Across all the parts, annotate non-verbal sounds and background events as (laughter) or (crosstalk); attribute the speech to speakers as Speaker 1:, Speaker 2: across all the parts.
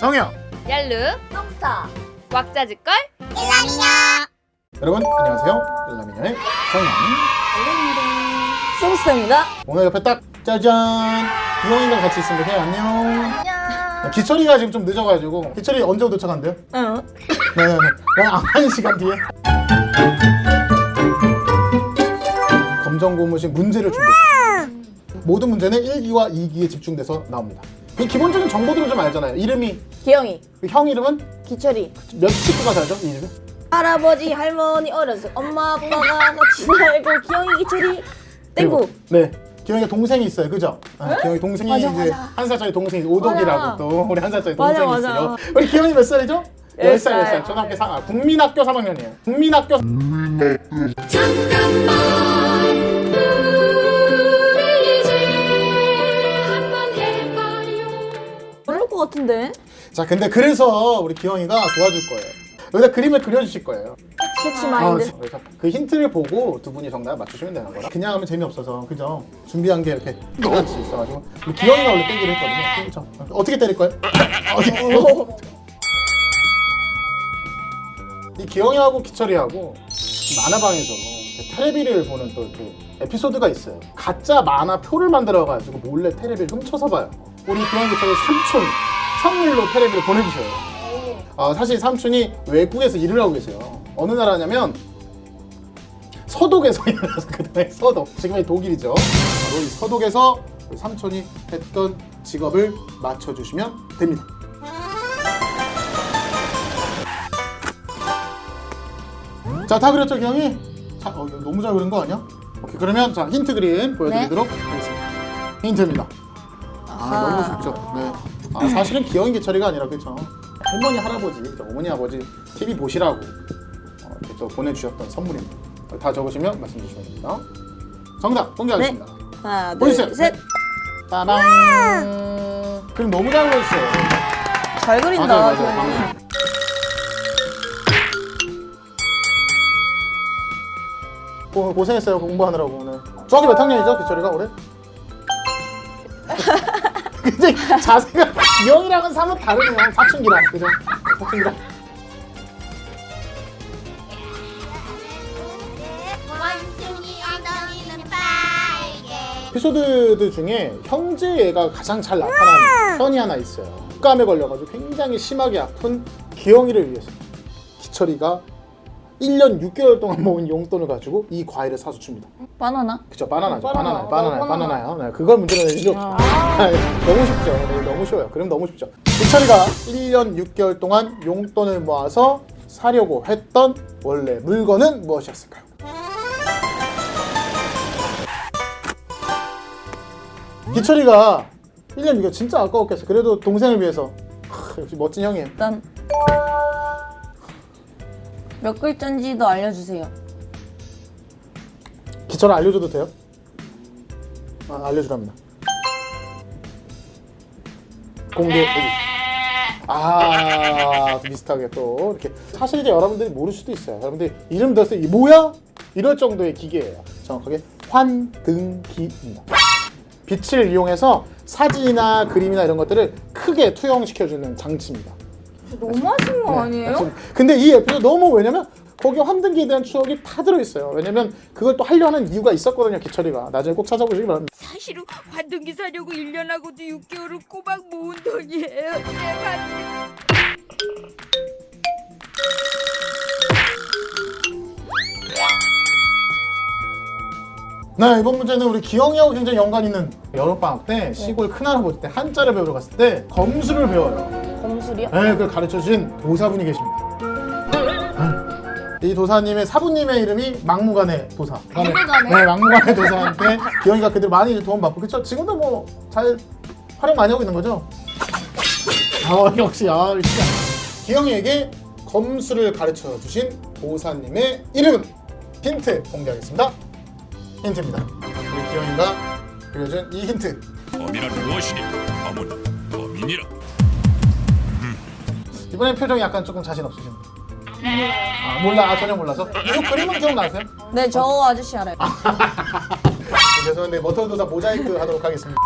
Speaker 1: 정혜영
Speaker 2: 얄루.
Speaker 3: 똥스타
Speaker 2: 왁자지껄.
Speaker 1: 여러분 안녕하세요. 일라미녀의 정혜영
Speaker 3: 똥스타입니다.
Speaker 1: 오늘 옆에 딱 짜잔. 기영이가 같이 있습니다. 네, 안녕.
Speaker 3: 안녕.
Speaker 1: 기철이가 지금 좀 늦어가지고. 기철이 언제 도착한대요?
Speaker 3: 응
Speaker 1: 네네네. 한 시간 뒤에. 검정 고무신 문제를 준비했습니다. 모든 문제는 1기와 2기에 집중돼서 나옵니다 그 기본적인 정보들은 좀 알잖아요 이름이
Speaker 3: 기영이
Speaker 1: 그형 이름은
Speaker 3: 기철이
Speaker 1: 몇 식구가 살죠? 이 집에?
Speaker 3: 할아버지 할머니 어렸을 때 엄마 아빠가 같이 살고 기영이 기철이 땡구
Speaker 1: 그리고, 네. 기영이가 동생이 있어요, 그죠? 아, 기영이 동생이
Speaker 3: 맞아,
Speaker 1: 이제
Speaker 3: 맞아.
Speaker 1: 한 살짜리 동생이 오덕이라고
Speaker 3: 맞아.
Speaker 1: 또 우리 한 살짜리
Speaker 3: 맞아,
Speaker 1: 동생이
Speaker 3: 맞아.
Speaker 1: 있어요. 우리 기영이 몇 살이죠?
Speaker 3: 열
Speaker 1: 10살,
Speaker 3: 살.
Speaker 1: 10살. 초등학교 3, 아, 국민학교 3학년이에요. 국민학교
Speaker 3: 것 같은데
Speaker 1: 자, 근데 그래서 우리 기영이가 도와줄 거예요. 여기다 그림을 그려주실 거예요.
Speaker 3: 스케치
Speaker 1: 아,
Speaker 3: 마인드
Speaker 1: 그래서 그 힌트를 보고 두 분이 정답 맞추시면 되는 거라. 그냥 하면 재미없어서, 그죠? 준비한 게 이렇게 똑같이 있어가지고. 우리 기영이가 원래 때기를 했거든요. 그렇죠? 어떻게 때릴 거예요? 어떻게? (laughs) 이 기영이하고 기철이하고 만화방에서 테레비를 보는 또 그 에피소드가 있어요. 가짜 만화 표를 만들어가지고 몰래 테레비를 훔쳐서 봐요. 우리 기영 기철이 삼촌 선물로 테레비를 보내주셔요. 어, 사실 삼촌이 외국에서 일을 하고 계세요. 어느 나라냐면 서독에서 (laughs) 일어나서 그다음에 서독 지금의 독일이죠. 바로 이 서독에서 우리 삼촌이 했던 직업을 맞춰주시면 됩니다. 자, 다 그렸죠, 기영이? 자, 어, 이거 너무 잘 그린 거 아니야? 오케이, 그러면 자 힌트 그림 보여드리도록 하겠습니다. 힌트입니다. 아, 너무 쉽죠. 네. 아, 사실은 기영이 기철이가 아니라 그죠. 할머니, 할아버지, 그죠? 어머니, 아버지 TV 보시라고 어, 이렇게 또 보내주셨던 선물입니다. 다 적으시면 말씀 주시면 됩니다. 정답 공개하겠습니다.
Speaker 3: 하나
Speaker 1: 보여주세요.
Speaker 3: 둘셋
Speaker 1: 빠밤. 그림 너무 잘 그렸어요.
Speaker 3: 잘 그린다
Speaker 1: 맞아요, 맞아요. 고, 고생했어요 공부하느라고 오늘. 중학교 몇 학년이죠 기철이가 올해? (laughs) 근데 자세가 기영이랑은 사뭇 다르네요 사춘기랑 그죠?
Speaker 4: 빨개
Speaker 1: 에피소드들 중에 형제애가 가장 잘 나타나는 편이 하나 있어요. 독감에 걸려가지고 굉장히 심하게 아픈 기영이를 위해서 기철이가 1년 6개월 동안 모은 용돈을 가지고 이 과일을 사서 줍니다.
Speaker 3: 바나나?
Speaker 1: 그쵸 바나나죠.
Speaker 3: 바나나.
Speaker 1: 바나나 바나나
Speaker 3: 어,
Speaker 1: 바나나요. 네, 그걸 문제로 내주죠. (laughs)
Speaker 3: 아.
Speaker 1: 너무 쉽죠. 네, 너무 쉬워요. 그럼 너무 쉽죠. 기철이가 1년 6개월 동안 용돈을 모아서 사려고 했던 원래 물건은 무엇이었을까요? 기철이가 1년 6개월 진짜 아까웠겠어. 그래도 동생을 위해서. 하, 역시 멋진 형이에요.
Speaker 3: 일단 몇 글자인지도 알려주세요
Speaker 1: 기철아 알려줘도 돼요? 아, 알려주랍니다. 공개해주세요. 아, 비슷하게 또 이렇게 사실 이제 여러분들이 모를 수도 있어요. 여러분들이 이름 들었을 때이 뭐야? 이럴 정도의 기계예요. 정확하게 환등기입니다. 빛을 이용해서 사진이나 그림이나 이런 것들을 크게 투영시켜주는 장치입니다.
Speaker 3: 너무 하신 거
Speaker 1: 맞습니다. 근데 이 에피소드 너무 왜냐면 거기 환등기에 대한 추억이 다 들어있어요. 왜냐면 그걸 또 하려 하는 이유가 있었거든요, 기철이가. 나중에 꼭 찾아보시기 바랍니다.
Speaker 5: 사실은 환등기 사려고 1년하고도 6개월을 꼬박 모은 돈이에요. 제발.
Speaker 1: 네, 이번 문제는 우리 기영이하고 굉장히 연관 있는 여름방학 때 시골 큰할아버지 때 한자를 배우러 갔을 때 검수를 배워요.
Speaker 3: 검술이요?
Speaker 1: 네, 그걸 가르쳐 주신 도사분이 계십니다. 네. 이 도사님의 사부님의 이름이 막무가내 도사.
Speaker 3: 막무가내?
Speaker 1: 네, 막무가내 도사한테 기영이가 그대로 많이 도움받고 그쵸? 지금도 뭐 잘 활용 많이 하고 있는 거죠? 아, 역시 아, 진짜. 기영이에게 검수를 가르쳐 주신 도사님의 이름은 힌트 공개하겠습니다. 힌트입니다. 우리 기영이가 그려준 이 힌트.
Speaker 6: 범인은 무엇이니? 범은 범인이라.
Speaker 1: 이번엔 표정이 약간 조금 자신 없으신데. 아, 몰라, 아, 전혀 몰라서. 이 그림은 기억나세요?
Speaker 3: 네 저 아저씨 알아요 (laughs)
Speaker 1: 죄송한데 머털도사 모자이크 하도록 하겠습니다.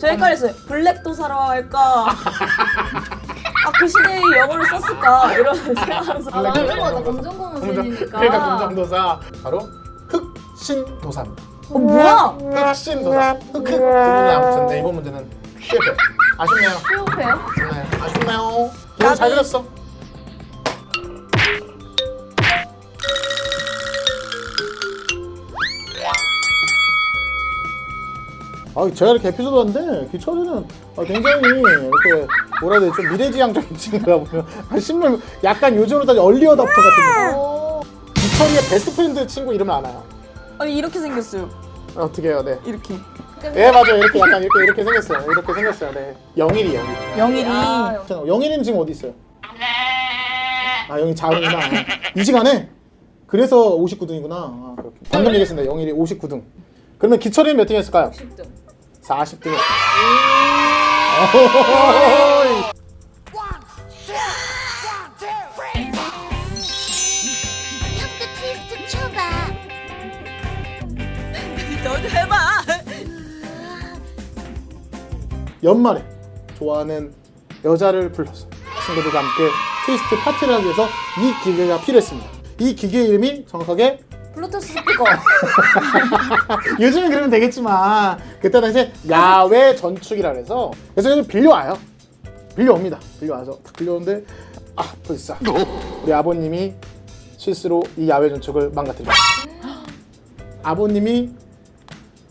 Speaker 3: 저 헷갈렸어요. 블랙도 사러 할까? 아, 그 시대에 영어를 썼을까? 이런 생각하면서.
Speaker 1: 아, 맞는
Speaker 3: 거다.
Speaker 1: 검정고무신이니까. 그러니까 검정도사 바로 흑신도사입니다.
Speaker 3: 어, 뭐야?
Speaker 1: 흑신도사. 흑흑 두 분이 아무튼 네, 이번 문제는 실패. 아쉽네요.
Speaker 3: 실패요?
Speaker 1: 네, 아쉽네요. 기분 잘 그렸어. 아, 제가 이렇게 에피소드 하는데 기철이는 아, 굉장히 이렇게 뭐라 해야 되지 좀 미래지향적인 친구가 보면 아, 신문 약간 요즘으로 따지 얼리어답터 같은 거. 기철이의 베스트 프렌드 친구 이름을 알아요.
Speaker 3: 아니, 이렇게 생겼어요.
Speaker 1: 어떻게 해요, 네.
Speaker 3: 이렇게.
Speaker 1: 네 맞아요 이렇게 약간 이렇게 이렇게 생겼어요. 이렇게 생겼어요, 네. 영일이 영일.
Speaker 3: 영일이.
Speaker 1: 영일이는 지금 어디 있어요? 아 영이 자는구나. 이 시간에? 그래서 59등이구나. 아, 그렇게. 방금 얘기했습니다. 영일이 59등. 그러면 기철이는 몇등 했을까요?
Speaker 3: 10등.
Speaker 1: 40등.
Speaker 4: 이것도 트위스트 쳐봐.
Speaker 5: 너도 해봐.
Speaker 1: 연말에 좋아하는 여자를 불러서 친구들과 함께 트위스트 파티를 하기 위해서 이 기계가 필요했습니다. 이 기계 이름이 정확하게
Speaker 3: 블루투스 스피커. (laughs)
Speaker 1: 요즘은 그러면 되겠지만 그때 당시에 야외 전축이라 그래서 그래서 이걸 빌려와요. 빌려옵니다. 빌려와서 딱 빌려오는데 아 불사 우리 아버님이 실수로 이 야외 전축을 망가뜨립니다. (gasps) 아버님이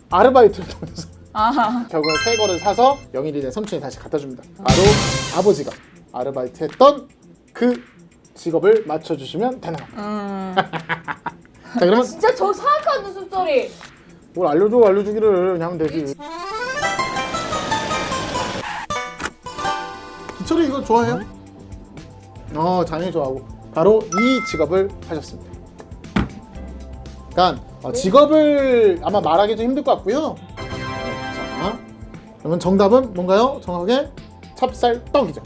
Speaker 1: 아르바이트를 통해서
Speaker 3: 아하.
Speaker 1: 결국은 새 거를 사서 영일이네 삼촌이 다시 갖다 줍니다. 바로 아버지가 아르바이트 했던 그 직업을 맞춰주시면 되는 겁니다.
Speaker 3: 음.
Speaker 1: 자 그러면
Speaker 3: 진짜 저 사악한 웃음소리.
Speaker 1: 뭘 알려줘 알려주기를 그냥 하면 되지 기철이 이거 좋아해요? 어 당연히 좋아하고 바로 이 직업을 하셨습니다 그러니까 어, 직업을 아마 말하기 좀 힘들 것 같고요 네, 자 그러면 정답은 뭔가요? 정확하게 찹쌀떡이죠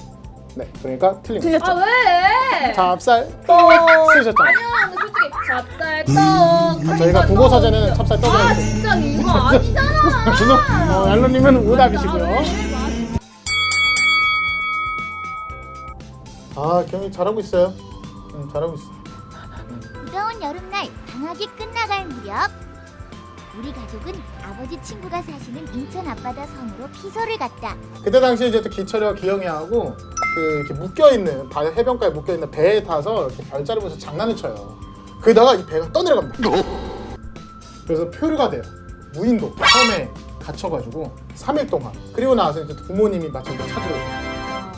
Speaker 1: 네 그러니까 틀립니다
Speaker 3: 틀렸죠?
Speaker 2: 왜?
Speaker 1: 찹쌀떡 쓰셨잖아요
Speaker 2: 근데 솔직히 찹쌀떡.
Speaker 1: 저희가 국어 사전에는 찹쌀떡을
Speaker 2: 아
Speaker 1: 했어요
Speaker 2: 진짜 이거 (laughs) 아니잖아.
Speaker 1: 준호, 어, 얄로님은 오답이시고요. 아, 경이 잘하고 있어요. 응, 잘하고 있어.
Speaker 4: 무더운 여름날 방학이 끝나갈 무렵 우리 가족은 아버지 친구가 사시는 인천 앞바다 섬으로 피서를 갔다.
Speaker 1: 그때 당시 이제 또 기철이와 기영이하고 그 이렇게 묶여 있는 바 해변가에 묶여 있는 배에 타서 이렇게 별자리 보면서 장난을 쳐요. 그러다가 이 배가 떠내려갑니다. 그래서 표류가 돼요. 무인도 섬에 갇혀가지고 3일 동안. 그리고 나서 이제 부모님이 마침 또 찾으러 오셔요.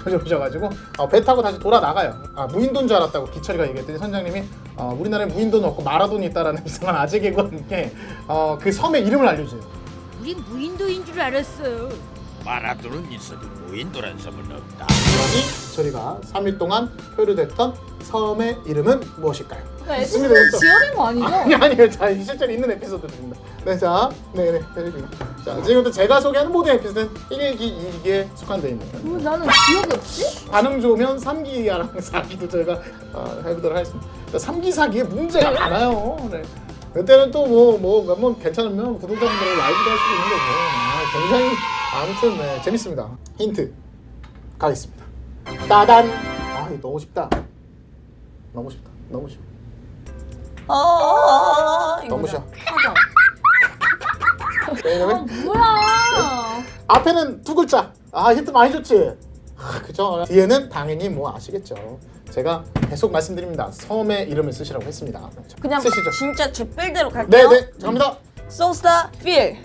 Speaker 1: 찾아오셔가지고 어, 배 타고 다시 돌아 나가요. 아 무인도인 줄 알았다고 기철이가 얘기했더니 선장님이 어, 우리나라에 무인도는 없고 마라돈이 있다라는 (laughs) 이상한 아재 개그와 함께 어, 그 섬의 이름을 알려줘요.
Speaker 5: 우린 무인도인 줄 알았어요.
Speaker 6: 마라톤은 있어도 무인도란 섬은 없다.
Speaker 1: 그러니 저희가 3일 동안 표류됐던 섬의 이름은 무엇일까요?
Speaker 2: 그러니까 에피소드. 지어낸 거 아니죠? (laughs)
Speaker 1: 아니 아니요, 자 실제로 있는 에피소드입니다. 네, 자, 네, 네, 네. 자 지금부터 제가 소개하는 모든 에피소드는 1기, 2기에 속한데 있는
Speaker 2: 왜 나는 기억이 없지?
Speaker 1: 반응 좋으면 3기랑 4기도 저희가 어, 해보도록 하겠습니다. 3기, 4기에 문제가 많아요. 네. 그때는 또 뭐뭐뭐 괜찮으면 구독자분들하고 라이브도 할 수도 있는 거고 아, 굉장히 아무튼 네, 재밌습니다. 힌트 가겠습니다. 따단 아 이거 너무 쉽다. 너무 쉽다. 너무 쉽다.
Speaker 3: 어,
Speaker 1: 너무 쉬워.
Speaker 3: 하자.
Speaker 1: 왜냐면
Speaker 2: 뭐야?
Speaker 1: 앞에는 두 글자. 아 힌트 많이 줬지. 아, 그죠. 뒤에는 당연히 뭐 아시겠죠. 제가 계속 말씀드립니다. 섬의 이름을 쓰시라고 했습니다. 자,
Speaker 3: 그냥
Speaker 1: 쓰시죠.
Speaker 3: 진짜 제 필대로 갈게요.
Speaker 1: 네네 갑니다.
Speaker 3: 소스타 필.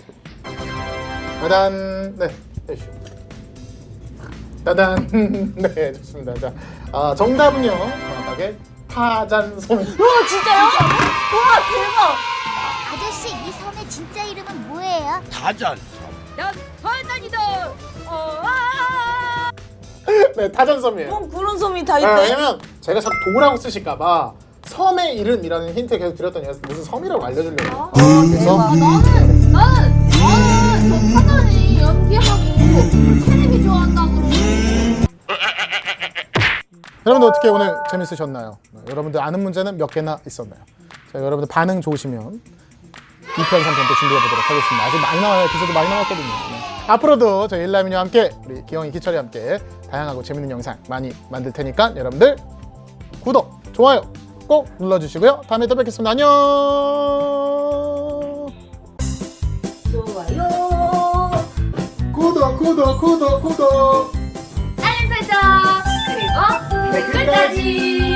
Speaker 1: 따단 네 해주시오. 따단 (laughs) 네 좋습니다. 자 아, 정답은요 정확하게 타잔섬.
Speaker 3: 와 진짜요? 와 대박.
Speaker 4: 아저씨 이 섬의 진짜 이름은 뭐예요?
Speaker 6: 타잔
Speaker 5: 난 화단이다. 어, 아!
Speaker 1: 네 타잔섬이에요.
Speaker 3: 그럼 그런 섬이 다
Speaker 1: 네,
Speaker 3: 있대.
Speaker 1: 왜냐면 제가 자꾸 도라고 쓰실까봐 섬의 이름이라는 힌트 계속 드렸더니 무슨 섬이라고 알려주려고. 그래서
Speaker 2: 아, 나는 나는 나는
Speaker 1: 어떻게 오늘 재밌으셨나요? 네, 여러분들 아는 문제는 몇 개나 있었나요? 자, 여러분들 반응 좋으시면 2편, 3편 또 준비해 보도록 하겠습니다. 아직 많이 나와요. 에피소드 많이 나왔거든요. 네. 앞으로도 저희 일라민이와 함께 우리 기영이 기철이와 함께 다양하고 재밌는 영상 많이 만들 테니까 여러분들 구독, 좋아요 꼭 눌러주시고요. 다음에 또 뵙겠습니다. 안녕.
Speaker 3: 좋아요.
Speaker 1: 구독, 구독, 구독, 구독.
Speaker 2: 알림 설정 그리고 댓글까지.